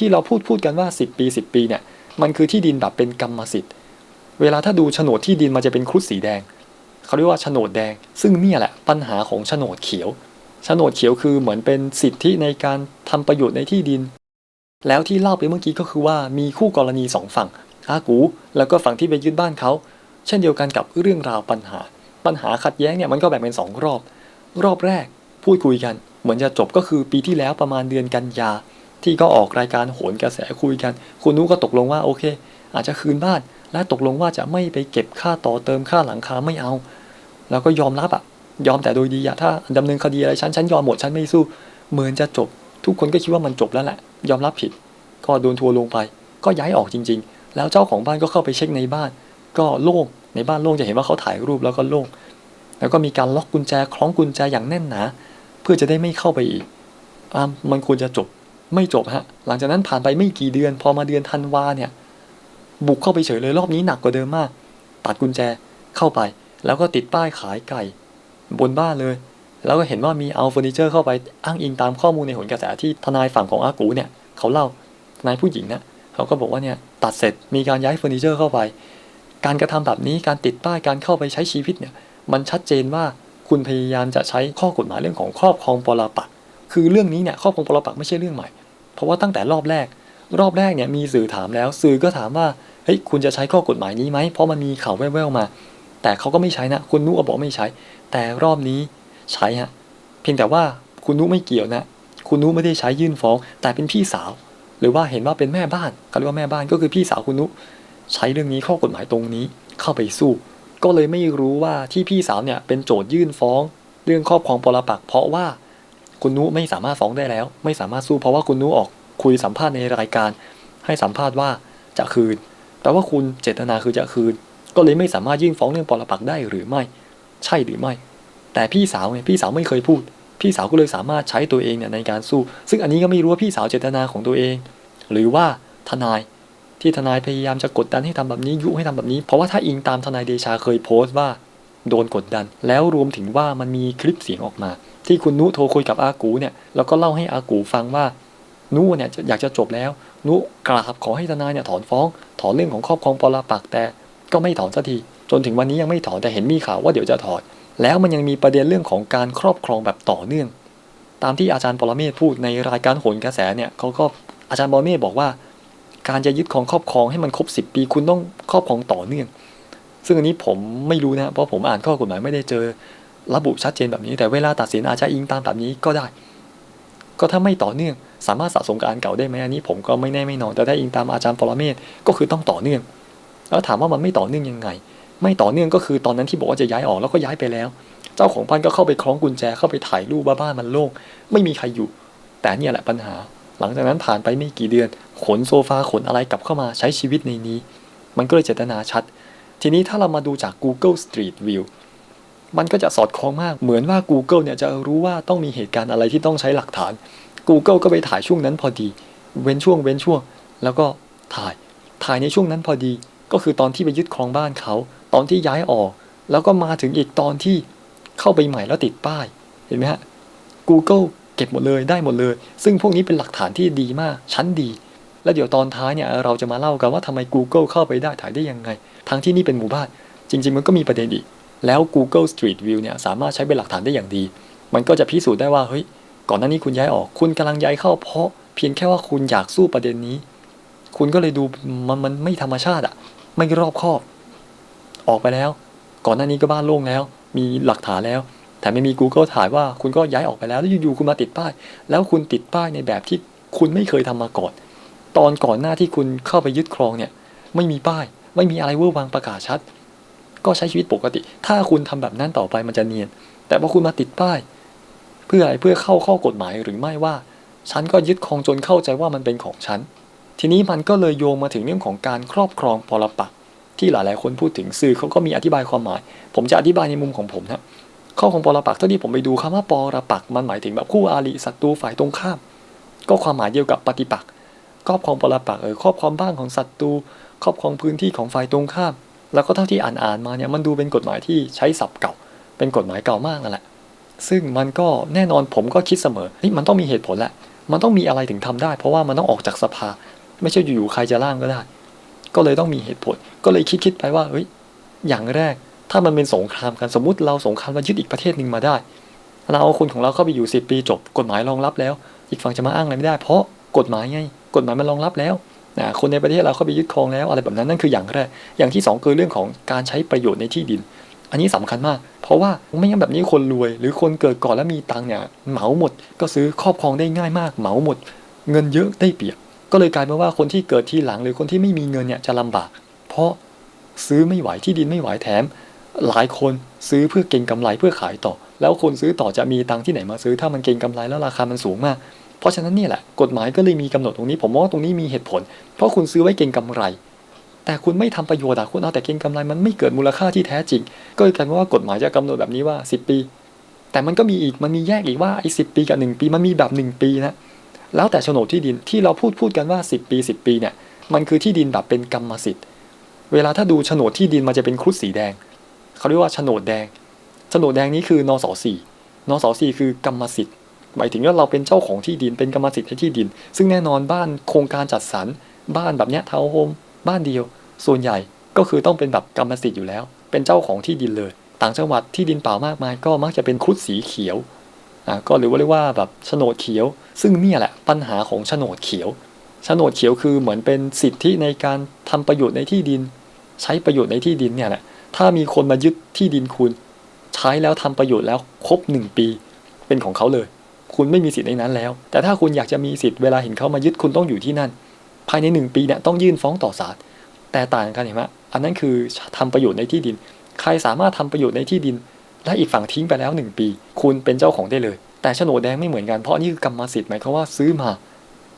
ที่เราพูดพูดกันว่า 10 ปี 10 ปีเนี่ยมันคือที่ดินแบบเป็นกรรมสิทธิ์ เวลาถ้าดูโฉนดที่ดินมันจะเป็นครุฑสีแดงเขาเรียกว่าโฉนดแดง ซึ่งเนี่ยแหละปัญหาของโฉนดเขียวโฉนดเขียวคือเหมือนเป็นสิทธิในการทำประโยชน์ในที่ดิน แล้วที่เล่าไปเมื่อกี้ก็คือว่ามีคู่กรณีสองฝั่งอากู แล้วก็ฝั่งที่ไปยึดบ้านเขาเช่นเดียวกันกับเรื่องราวปัญหา ปัญหาขัดแย้งเนี่ยมันก็แบ่งเป็นสองรอบ รอบแรกพูดคุยกัน เหมือนจะจบก็คือปีที่แล้วประมาณเดือนกันยา ที่ก็ออกรายการโหนกระแสคุยกัน คุณนุก็ตกลงว่าโอเค อาจจะคืนบ้าน และตกลงว่าจะไม่ไปเก็บค่าต่อเติมค่าหลังคาไม่เอา แล้วก็ยอมรับอะยอมแต่โดยดีอะถ้าดำเนินคดีอะไรฉันฉันยอมหมดฉันไม่สู้เหมือนจะจบ ทุกคนก็คิดว่ามันจบแล้วแหละ ยอมรับผิด ก็โดนทัวร์ลงไป ก็ย้ายออกจริง ๆ แล้วเจ้าของบ้านก็เข้าไปเช็คในบ้าน ก็โล่งในบ้านโล่งจะเห็นว่าเขาถ่ายรูปแล้วก็โล่งแล้วก็มีการล็อกกุญแจคล้องกุญแจอย่างแน่นหนา เพื่อจะได้ไม่เข้าไปอีกอ่ามันควรจะจบ ไม่จบฮะ หลังจากนั้นผ่านไปไม่กี่เดือน พอมาเดือนธันวาเนี่ย บุกเข้าไปเฉยเลยรอบนี้หนักกว่าเดิมมาก ตัดกุญแจเข้าไป แล้วก็ติดป้ายขายไก่ บนบ้านเลย แล้วก็เห็นว่ามีเอาเฟอร์นิเจอร์เข้าไปอ้างอิงตามข้อมูลในหนกระแสที่ทนายฝั่งของอากูเนี่ย เขาเล่าทนายผู้หญิงเนี่ยเขาก็บอกว่าเนี่ยตัดเสร็จมีการย้ายเฟอร์นิเจอร์เข้าไป การกระทำแบบนี้การติดป้ายการเข้าไปใช้ชีวิตเนี่ย มันชัดเจนว่าคุณพยายามจะใช้ข้อกฎหมายเรื่องของครอบครองปรปักคือเรื่องนี้เนี่ยครอบครองปรปักไม่ใช่เรื่องใหม่ เพราะว่าตั้งแต่รอบแรก รอบแรกเนี่ยมีสื่อถามแล้ว สื่อก็ถามว่าเฮ้ยคุณจะใช้ข้อกฎหมายนี้ไหมเพราะมันมีข่าวแว่วๆมา แต่เขาก็ไม่ใช้นะคุณนุก็บอกไม่ใช้ แต่รอบนี้ใช้ฮะเพียงแต่ว่าคุณนุไม่เกี่ยวนะ คุณนุไม่ได้ใช้ยื่นฟ้อง แต่เป็นพี่สาว หรือว่าเห็นว่าเป็นแม่บ้านเขาเรียกว่าแม่บ้านก็คือพี่สาวคุณนุใช้เรื่องนี้ข้อกฎหมายตรงนี้เข้าไปสู้ ก็เลยไม่รู้ว่าที่พี่สาวเนี่ยเป็นโจทยื่นฟ้อง เรื่องครอบครองปรปักษ์เพราะว่า คุณนุไม่สามารถฟ้องได้แล้ว ไม่สามารถสู้เพราะว่าคุณนุออกคุยสัมภาษณ์ในรายการ ให้สัมภาษณ์ว่าจะคืน แต่ว่าคุณเจตนาคือจะคืน ก็เลยไม่สามารถยื่นฟ้องเรื่องปรปักษ์ได้หรือไม่ ใช่หรือไม่ แต่พี่สาวไงพี่สาวไม่เคยพูด พี่สาวก็เลยสามารถใช้ตัวเองเนี่ยในการสู้ ซึ่งอันนี้ก็ไม่รู้ว่าพี่สาวเจตนาของตัวเอง หรือว่าทนายที่ทนายพยายามจะกดดันให้ทำแบบนี้ยุให้ทำแบบนี้ เพราะว่าถ้าอิงตามทนายเดชาเคยโพสต์ว่า โดนกดดัน แล้วรวมถึงว่ามันมีคลิปเสียงออกมา ที่คุณนุโทรคุยกับอากูเนี่ยแล้วก็เล่าให้อากูฟังว่านุเนี่ยอยากจะจบแล้ว นุกราบขอให้ทนายเนี่ยถอนฟ้อง ถอนเรื่องของครอบครองปรปักแต่ก็ไม่ถอนสักทีจนถึงวันนี้ยังไม่ถอนแต่เห็นมีข่าวว่าเดี๋ยวจะถอนแล้วมันยังมีประเด็นเรื่องของการครอบครองแบบต่อเนื่อง ตามที่อาจารย์ปรเมศพูดในรายการโหนกระแสเนี่ยเขาก็อาจารย์ปรเมศบอกว่า การจะยึดของครอบครองให้มันครบ 10 ปีคุณต้องครอบครองต่อเนื่อง ซึ่งอันนี้ผมไม่รู้นะเพราะผมอ่านข้อกฎหมายไม่ได้เจอระบุชัดเจนแบบนี้ แต่เวลาตัดสินอาจจะอิงตามแบบนี้ก็ได้ ก็ถ้าไม่ต่อเนื่อง สามารถสะสมกับอันเก่าได้ไหมอันนี้ผมก็ไม่แน่ไม่นอนแต่ถ้าอิงตามอาจารย์ปรเมศก็คือต้องต่อเนื่อง แล้วถามว่ามันไม่ต่อเนื่องยังไง ไม่ต่อเนื่องก็คือตอนนั้นที่บอกว่าจะย้ายออกแล้วก็ย้ายไปแล้ว เจ้าของบ้านก็เข้าไปคล้องกุญแจเข้าไปถ่ายรูปว่าบ้านมันโล่งไม่มีใครอยู่ แต่เนี่ยแหละปัญหา หลังจากนั้นผ่านไปไม่กี่เดือน ขนโซฟาขนอะไรกลับเข้ามาใช้ชีวิตในนี้ มันก็เลยเจตนาชัด ทีนี้ถ้าเรามาดูจาก Google Street View มันก็จะสอดคล้องมาก เหมือนว่า Google เนี่ยจะรู้ว่าต้องมีเหตุการณ์อะไรที่ต้องใช้หลักฐาน Google ก็ไปถ่ายช่วงนั้นพอดี เว้นช่วงเว้นช่วง แล้วก็ถ่าย ถ่ายในช่วงนั้นพอดี ก็คือตอนที่ไปยึดครองบ้านเขา ตอนที่ย้ายออก แล้วก็มาถึงอีกตอนที่เข้าไปใหม่แล้วติดป้าย เห็นไหมฮะ Google เก็บหมดเลยได้หมดเลย ซึ่งพวกนี้เป็นหลักฐานที่ดีมาก ชั้นดี แล้วเดี๋ยวตอนท้ายเนี่ยเราจะมาเล่ากันว่าทำไม Google เข้าไปได้ถ่ายได้ยังไง ทั้งที่นี่เป็นหมู่บ้าน จริง ๆ มันก็มีประเด็นอีก แล้ว Google Street View เนี่ยสามารถใช้เป็นหลักฐานได้อย่างดี มันก็จะพิสูจน์ได้ว่าเฮ้ยก่อนหน้านี้คุณย้ายออก คุณกำลังย้ายเข้าเพราะเพียงแค่ว่าคุณอยากสู้ประเด็นนี้ คุณก็เลยดูมันมันไม่ธรรมชาติอะไม่รอบคอบ ออกไปแล้ว ก่อนหน้านี้ก็บ้านโล่งแล้ว มีหลักฐานแล้วแต่ไม่มี Google ถ่ายว่าคุณก็ย้ายออกไปแล้วแล้วอยู่ๆคุณมาติดป้าย แล้วคุณติดป้ายในแบบที่คุณไม่เคยทำมาก่อน ตอนก่อนหน้าที่คุณเข้าไปยึดครองเนี่ย ไม่มีป้าย ไม่มีอะไรเวอร์วางประกาศชัด ก็ใช้ชีวิตปกติ ถ้าคุณทำแบบนั้นต่อไปมันจะเนียน แต่พอคุณมาติดป้าย เพื่ออะไรเพื่อเข้าข้อกฎหมายหรือไม่ว่า ฉันก็ยึดครองจนเข้าใจว่ามันเป็นของฉัน ทีนี้มันก็เลยโยงมาถึงเรื่องของการครอบครองปรปักษ์ที่หลายๆ คนพูดถึงสื่อเขาก็มีอธิบายความหมาย ผมจะอธิบายในมุมของผมนะข้อของปรปักษ์เท่าที่ผมไปดูคำว่าปรปักษ์มันหมายถึงแบบคู่อาริศัตรูฝ่ายตรงข้าม ก็ความหมายเดียวกับปฏิปักษ์ ครอบครองปรปักษ์เออครอบครองบ้านของศัตรูครอบครองพื้นที่ของฝ่ายตรงข้าม แล้วก็เท่าที่อ่านๆมาเนี่ยมันดูเป็นกฎหมายที่ใช้ศัพท์เก่า เป็นกฎหมายเก่ามากนั่นแหละ ซึ่งมันก็แน่นอนผมก็คิดเสมอเฮ้ยมันต้องมีเหตุผลแหละ มันต้องมีอะไรถึงทำได้ เพราะว่ามันต้องออกจากสภา ไม่ใช่อยู่ๆใครจะร่างก็ได้ ก็เลยต้องมีเหตุผล ก็เลยคิดคิดๆไปว่าเฮ้ยอย่างแรกถ้ามันเป็นสงครามกันสมมติเราสงครามเรายึดอีกประเทศหนึ่งมาได้ เราเอาคนของเราเข้าไปอยู่สิปีจบ กฎหมายรองรับแล้ว อีกฝั่งจะมาอ้างอะไรไม่ได้ เพราะกฎหมายไง กฎหมายมันรองรับแล้วนะคนในประเทศเราเข้าไปยึดครองแล้วอะไรแบบนั้นนั่นคืออย่างแรกอย่างที่สองคือเรื่องของการใช้ประโยชน์ในที่ดิน อันนี้สำคัญมาก เพราะว่าไม่งั้นแบบนี้คนรวย หรือคนเกิดก่อนแล้วมีตังเนี่ยเหมาหมด ก็ซื้อครอบครองได้ง่ายมาก เหมาหมด เงินเยอะได้เปรียบก็เลยกลายเป็นว่าคนที่เกิดทีหลังหรือคนที่ไม่มีเงินเนี่ยจะลำบาก เพราะซื้อไม่ไหวที่ดินไม่ไหวแถม หลายคนซื้อเพื่อเก็งกำไรเพื่อขายต่อ แล้วคนซื้อต่อจะมีตังที่ไหนมาซื้อถ้ามันเก็งกำไรแล้วราคามันสูงมาก เพราะฉะนั้นเนี่ยแหละกฎหมายก็เลยมีกำหนดตรงนี้ ผมมองว่าตรงนี้มีเหตุผล เพราะคุณซื้อไว้เก็งกำไร แต่คุณไม่ทำประโยชน์อะคุณเอาแต่เก็งกำไรมันไม่เกิดมูลค่าที่แท้จริง ก็เลยกลายเป็นว่ากฎหมายจะกำหนดแบบนี้ว่า 10 ปี แต่มันก็มีอีกมันมีแยกอีกว่าไอ้สิปีกับ 1 ปีมันมีแบบ 1 ปีนะแล้วแต่โฉนดที่ดินที่เราพูดพูดกันว่า 10 ปี 10 ปีเนี่ยมันคือที่ดินแบบเป็นกรรมสิทธิ์ เวลาถ้าดูโฉนดที่ดินมันจะเป็นครุฑสีแดงเขาเรียกว่าโฉนดแดงโฉนดแดงนี้คือนสสี่นสสี่คือกรรมสิทธิ์ หมายถึงว่าเราเป็นเจ้าของที่ดินเป็นกรรมสิทธิ์ในที่ดิน ซึ่งแน่นอนบ้านโครงการจัดสรรบ้านแบบเนี้ยทาวน์โฮมบ้านเดียว ส่วนใหญ่ก็คือต้องเป็นแบบกรรมสิทธิ์อยู่แล้ว เป็นเจ้าของที่ดินเลย ต่างจังหวัดที่ดินเปล่ามากมาย ก็มักจะเป็นครุฑสีเขียวอ่าก็หรือว่าเรียกว่าแบบโฉนดเขียว ซึ่งเนี่ยแหละปัญหาของโฉนดเขียวโฉนดเขียวคือเหมือนเป็นสิทธิในการทำประโยชน์ในที่ดิน ใช้ประโยชน์ในที่ดินเนี่ยแหละถ้ามีคนมายึดที่ดินคุณ ใช้แล้วทำประโยชน์แล้วครบหนึ่งปี เป็นของเขาเลย คุณไม่มีสิทธิ์ในนั้นแล้ว แต่ถ้าคุณอยากจะมีสิทธิ์เวลาเห็นเขามายึดคุณต้องอยู่ที่นั่น ภายในหนึ่งปีเนี่ยต้องยื่นฟ้องต่อศาลแต่ต่างกันเห็นไหมอันนั้นคือทำประโยชน์ในที่ดิน ใครสามารถทำประโยชน์ในที่ดิน และอีกฝั่งทิ้งไปแล้วหนึ่งปี คุณเป็นเจ้าของได้เลย แต่โฉนดแดงไม่เหมือนกันเพราะนี่คือกรรมสิทธิ์หมายความว่าซื้อมา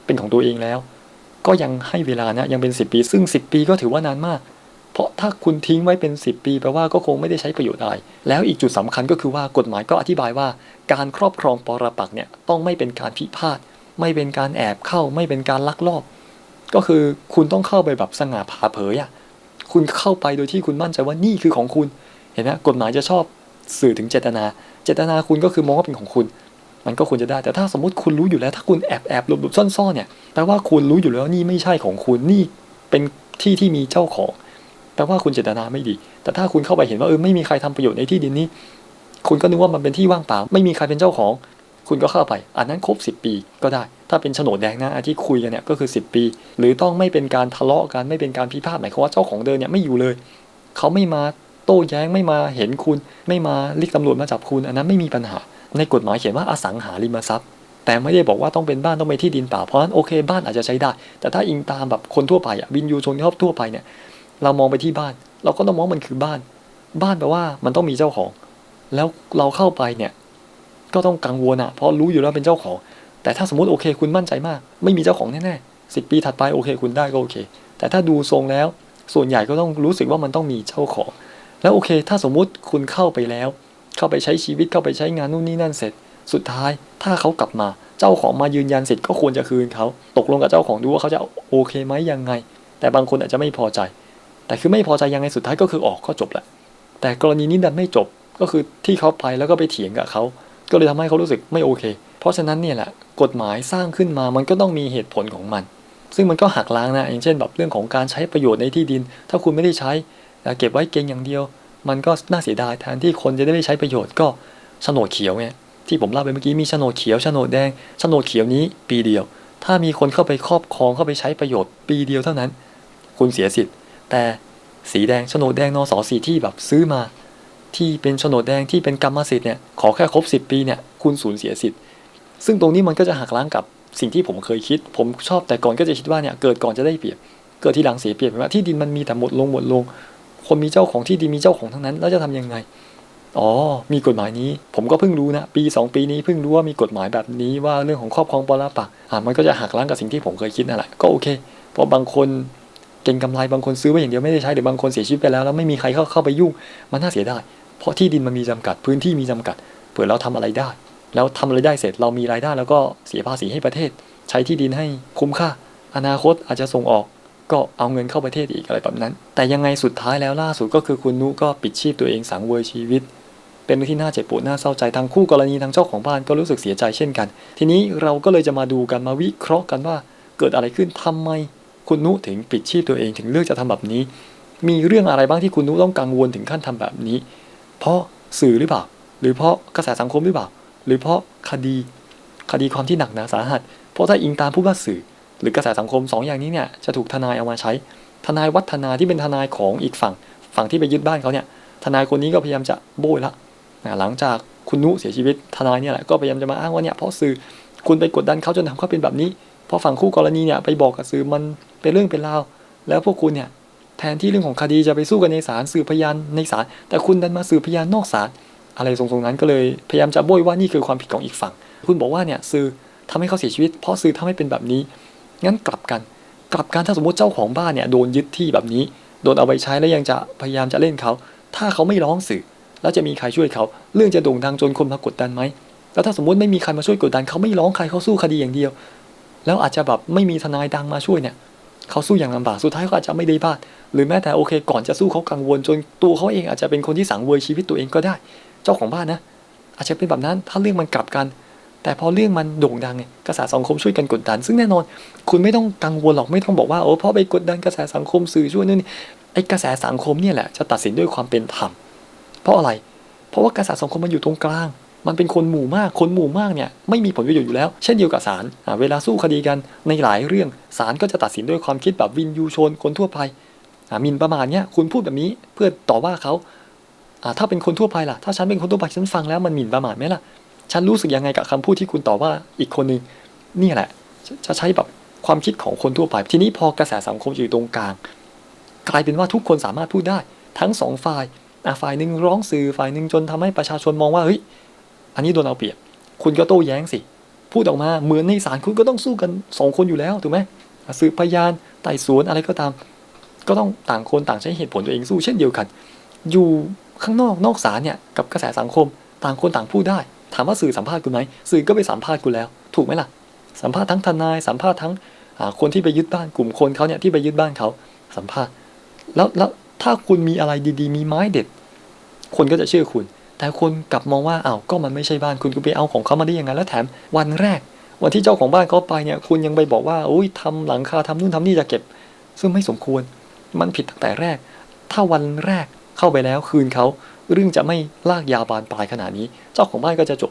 เป็นของตัวเองแล้ว ก็ยังให้เวลานะยังเป็น 10 ปี ซึ่ง 10 ปีก็ถือว่านานมาก เพราะถ้าคุณทิ้งไว้เป็น 10 ปีแปลว่าก็คงไม่ได้ใช้ประโยชน์อะไร แล้วอีกจุดสำคัญก็คือว่ากฎหมายก็อธิบายว่า การครอบครองปรปักเนี่ยต้องไม่เป็นการพิพาทไม่เป็นการแอบเข้า ไม่เป็นการลักลอบ ก็คือคุณต้องเข้าไปแบบสง่าผ่าเผยอะคุณเข้าไปโดยที่คุณมั่นใจว่านี่คือของคุณ เห็นไหมกฎหมายจะชอบสื่อถึงเจตนา เจตนาคุณก็คือมองว่าเป็นของคุณ มันก็ควรจะได้ แต่ถ้าสมมติคุณรู้อยู่แล้ว ถ้าคุณแอบแอบหลบหลบซ่อนซ่อนเนี่ยแปลว่าคุณรู้อยู่แล้วนี่ไม่ใช่ของคุณนี่เป็นที่ที่มีเจ้าของ แปลว่าคุณเจตนาไม่ดี แต่ถ้าคุณเข้าไปเห็นว่าเออไม่มีใครทำประโยชน์ในที่ดินนี้ คุณก็นึกว่ามันเป็นที่ว่างเปล่า ไม่มีใครเป็นเจ้าของ คุณก็เข้าไป อันนั้นครบ 10 ปีก็ได้ ถ้าเป็นโฉนดแดงนะที่คุยกันเนี่ยก็คือ 10 ปี หรือต้องไม่เป็นการทะเลาะกันไม่เป็นการพิพาทหมายความว่าเจ้าของเดิมเนี่ยไม่อยู่เลย เขาไม่มาโต้แย้งไม่มาเห็นคุณ ไม่มาเรียกตำรวจมาจับคุณ อันนั้นไม่มีปัญหา ในกฎหมายเขียนว่าอสังหาริมทรัพย์ แต่ไม่ได้บอกว่าต้องเป็นบ้านต้องเป็นที่ดินเปล่าเพราะนั้นโอเคบ้านอาจจะใช้ได้ แต่ถ้าอิงตามแบบคนทั่วไปอะวินยูชนชอบทั่วไปเนี่ย เรามองไปที่บ้าน เราก็ต้องมองมันคือบ้าน บ้านแปลว่ามันต้องมีเจ้าของ แล้วเราเข้าไปเนี่ย ก็ต้องกังวลอะเพราะรู้อยู่แล้วเป็นเจ้าของ แต่ถ้าสมมติโอเค คุณมั่นใจมาก ไม่มีเจ้าของแน่ๆสิปีถัดไปโอเค คุณได้ก็โอเค แต่ถ้าดูทรงแล้ว ส่วนใหญ่ก็ต้องรู้สึกว่ามันต้องมีเจ้าของ แล้วโอเค ถ้าสมมุติคุณเข้าไปแล้ว เข้าไปใช้ชีวิตเข้าไปใช้งานนู่นนี่นั่นเสร็จ สุดท้ายถ้าเขากลับมาเจ้าของมายืนยันสิทธิ์ก็ควรจะคืนเขา ตกลงกับเจ้าของดูว่าเขาจะโอเคไหมยังไง แต่บางคนอาจจะไม่พอใจ แต่คือไม่พอใจยังไงสุดท้ายก็คือออกก็จบแหละ แต่กรณีนี้ดันไม่จบก็คือที่เขาไปแล้วก็ไปเถียงกับเขาก็เลยทำให้เขารู้สึกไม่โอเค เพราะฉะนั้นเนี่ยแหละกฎหมายสร้างขึ้นมามันก็ต้องมีเหตุผลของมัน ซึ่งมันก็หักล้างนะอย่างเช่นแบบเรื่องของการใช้ประโยชน์ในที่ดิน ถ้าคุณไม่ได้ใช้เก็บไว้เก็งอย่างเดียว มันก็น่าเสียดายแทนที่คนจะได้ไม่ใช้ประโยชน์ก็โฉนดเขียวไงที่ผมเล่าไปเมื่อกี้มีโฉนดเขียวโฉนดแดงโฉนดเขียวนี้ปีเดียว ถ้ามีคนเข้าไปครอบครองเข้าไปใช้ประโยชน์ ปีเดียวเท่านั้น คุณเสียสิทธิ์ แต่สีแดงโฉนดแดงนสสีที่แบบซื้อมา ที่เป็นโฉนดแดงที่เป็นกรรมสิทธิ์เนี่ยขอแค่ครบ 10 ปีเนี่ยคุณสูญเสียสิทธิ์ ซึ่งตรงนี้มันก็จะหักล้างกับสิ่งที่ผมเคยคิด ผมชอบแต่ก่อนก็จะคิดว่าเนี่ยเกิดก่อนจะได้เปรียบ เกิดที่หลังเสียเปรียบว่าที่ดินมันมีแต่หมดลงหมดลง คนมีเจ้าของที่ดินมีเจ้าของทั้งนั้น แล้วจะทำยังไงอ๋อ มีกฎหมายนี้ ผมก็เพิ่งรู้นะ ปี 2 ปีนี้เพิ่งรู้ว่ามีกฎหมายแบบนี้ว่าเรื่องของครอบครองปลรปักอ่ามันก็จะหักล้างกับสิ่งที่ผมเคยคิดนั่นแหละ ก็โอเค เพราะบางคน เก่งกำไรบางคนซื้อไว้อย่างเดียวไม่ได้ใช้หรือบางคนเสียชีวิตไปแล้วแล้วไม่มีใครเข้าเข้าไปยุ่งมันน่าเสียดายเพราะที่ดินมันมีจำกัดพื้นที่มีจำกัดเผื่อเราทำอะไรได้ แล้วทำอะไรได้เสร็จเรามีรายได้แล้วก็เสียภาษีให้ประเทศ ใช้ที่ดินให้คุ้มค่า อนาคตอาจจะส่งออกก็เอาเงินเข้าประเทศอีกอะไรแบบนั้น แต่ยังไงสุดท้ายแล้วล่าสุดก็คือคุณนุก็ปิดชีพตัวเองสังเวยชีวิต เป็นเรื่องที่น่าเจ็บปวดน่าเศร้าใจทั้งคู่กรณีทั้งเจ้าของบ้านก็รู้สึกเสียใจเช่นกัน ทีนี้เราก็เลยจะมาดูกันมาวิเคราะห์กันว่าเกิดอะไรขึ้นทำไม คุณนุถึงปิดชีพตัวเองถึงเลือกจะทำแบบนี้ มีเรื่องอะไรบ้างที่คุณนุต้องกังวลถึงขั้นทำแบบนี้ เพราะสื่อหรือเปล่า หรือเพราะกระแสสังคมหรือเปล่า หรือเพราะคดีคดีความที่หนักหนาสาหัส เพราะถ้าอิงตามผู้ว่าสื่อ หรือกระแสสังคมสองอย่างนี้เนี่ยจะถูกทนายเอามาใช้ ทนายวัฒนาที่เป็นทนายของอีกฝั่ง ฝั่งที่ไปยึดบ้านเขาเนี่ย ทนายคนนี้ก็พยายามจะโบยละนะหลังจากคุณนุเสียชีวิตทนายเนี่ยแหละก็พยายามจะมาอ้างว่าเนี่ยเพราะสื่อคุณไปกดดันเขาจนทำเขาเป็นแบบนี้ พราะฝั่งคู่กรณีเนี่ยไปบอกกับสื่อมันเป็นเรื่องเป็นราวแล้วพวกคุณเนี่ยแทนที่เรื่องของคดีจะไปสู้กันในศาลสืบพยานในศาลแต่คุณดันมาสืบพยานนอกศาลอะไรทรงๆนั้นก็เลยพยายามจะโบยว่านี่คือความผิดของอีกฝั่ง คุณบอกว่าเนี่ยสื่อทำให้เขาเสียชีวิต เพราะสื่อทำให้เป็นแบบนี้ งั้นกลับกัน กลับกันถ้าสมมติเจ้าของบ้านเนี่ยโดนยึดที่แบบนี้ โดนเอาไปใช้แล้วยังจะพยายามจะเล่นเขา ถ้าเขาไม่ร้องสื่อ แล้วจะมีใครช่วยเขา เรื่องจะโด่งดังจนคนมากดดันไหม แล้วถ้าสมมติไม่มีใครมาช่วยกดดันเขาไม่ร้องใครเขาสู้คดีอย่างเดียว แล้วอาจจะแบบไม่มีทนายดังมาช่วยเนี่ยเขาสู้อย่างลำบากสุดท้ายเขาอาจจะไม่ได้บ้าน หรือแม้แต่โอเค ก่อนจะสู้เขากังวลจนตัวเขาเองอาจจะเป็นคนที่สังเวยชีวิตตัวเองก็ได้ เจ้าของบ้านนะ อาจจะเป็นแบบนั้นถ้าเรื่องมันกลับกัน แต่พอเรื่องมันโด่งดังไงกระแสสังคมช่วยกันกดดัน ซึ่งแน่นอน คุณไม่ต้องกังวลหรอกไม่ต้องบอกว่าโอ้พราะไปกดดันกระแสสังคมสื่อช่วยนู่นนี่ไอ้กระแสสังคมเนี่ยแหละจะตัดสินด้วยความเป็นธรรมเพราะอะไร เพราะว่ากระแสสังคมมันอยู่ตรงกลาง มันเป็นคนหมู่มาก คนหมู่มากเนี่ยไม่มีผลประโยชน์อยู่แล้ว เช่นเดียวกับศาลเวลาสู้คดีกันในหลายเรื่องศาลก็จะตัดสินด้วยความคิดแบบวินยูชนคนทั่วไปมินประมาทเนี่ยคุณพูดแบบนี้เพื่อต่อว่าเขาถ้าเป็นคนทั่วไปล่ะ ถ้าฉันเป็นคนทั่วไปฉันฟังแล้วมันหมิ่นประมาทไหมล่ะ ฉันรู้สึกยังไงกับคำพูดที่คุณต่อว่าอีกคนนึงนี่แหละ จะใช้แบบความคิดของคนทั่วไป ทีนี้พอกระแสสังคมอยู่ตรงกลาง กลายเป็นว่าทุกคนสามารถพูดได้ ทั้งสองฝ่ายฝ่ายหนึ่งร้องสื่อฝ่ายหนึ่งจนทำให้ประชาชนมองว่าเฮ้ย อันนี้โดนเอาเปรียบ คุณก็โต้แย้งสิ พูดออกมาเหมือนในศาลคุณก็ต้องสู้กันสองคนอยู่แล้วถูกไหมสืบพยานไต่สวนอะไรก็ตาม ก็ต้องต่างคนต่างใช้เหตุผลตัวเองสู้เช่นเดียวกัน อยู่ข้างนอกนอกศาลเนี่ยกับกระแสสังคมต่างคนต่างพูดได้ ถามว่าสื่อสัมภาษณ์คุณไหมสื่อก็ไปสัมภาษณ์คุณแล้ว ถูกไหมล่ะ สัมภาษณ์ทั้งทนายสัมภาษณ์ทั้งคนที่ไปยึดบ้านกลุ่มคนเขาเนี่ยที่ไปยึดบ้านเขาสัมภาษณ์ แล้วแล้วถ้าคุณมีอะไรดีๆ มีไม้เด็ด คนก็จะเชื่อคุณ แต่คุณกลับมองว่าอ้าวก็มันไม่ใช่บ้านคุณก็ไปเอาของเขามาได้ยังไงแล้วแถมวันแรก วันที่เจ้าของบ้านเขาไปเนี่ยคุณยังไปบอกว่าอุ้ยทำหลังคาทำนู่นทำนี่จะเก็บ ซึ่งไม่สมควรมันผิดตั้งแต่แรก ถ้าวันแรกเข้าไปแล้วคืนเขาเรื่องจะไม่ลากยาวบานปลายขนาดนี้ เจ้าของบ้านก็จะจบ